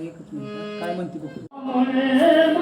एकच मिनिट. काय म्हणते बघू.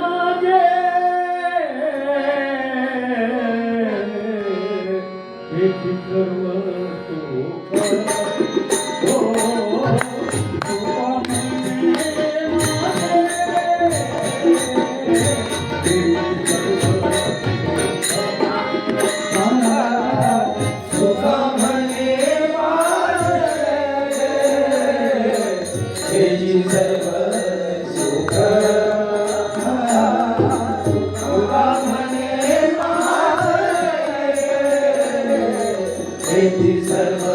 Jesus.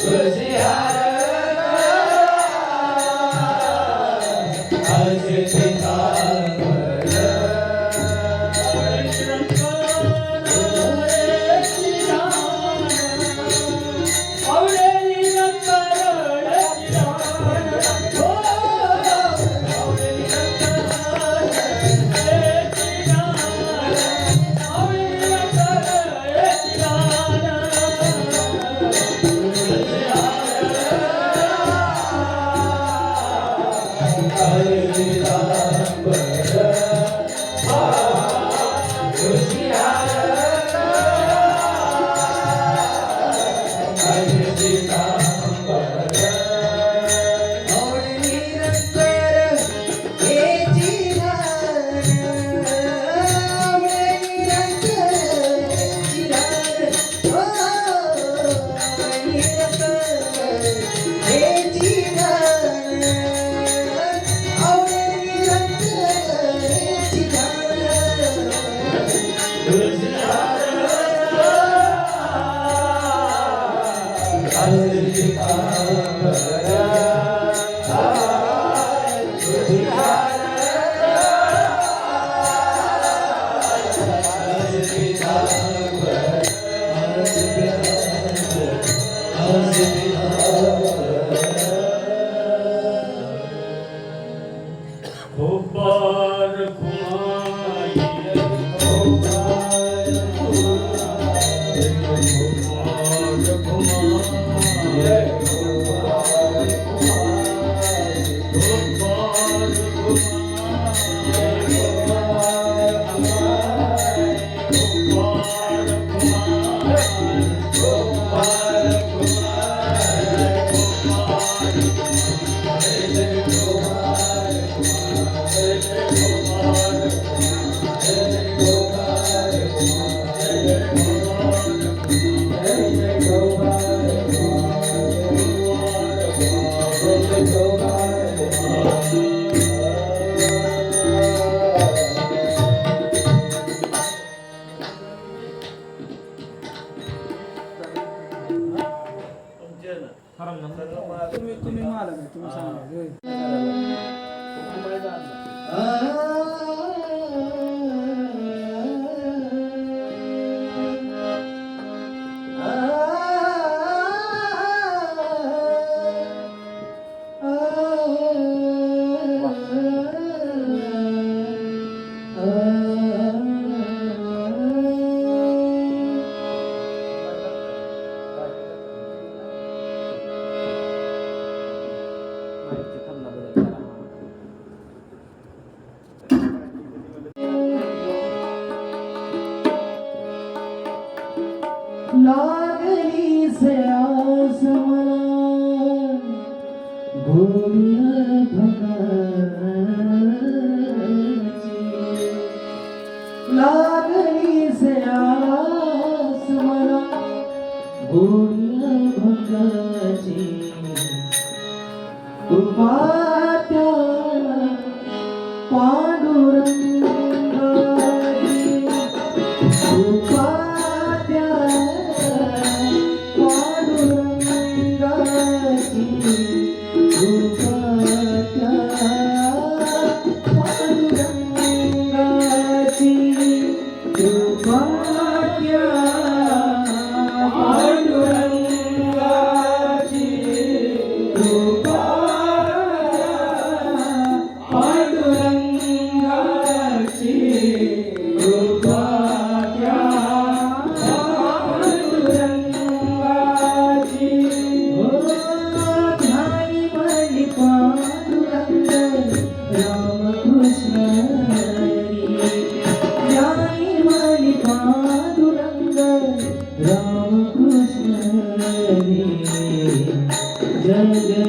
Hoje é há तुम्ही तुम्ही मला तुम्ही सांगा. Lord. Jai Jai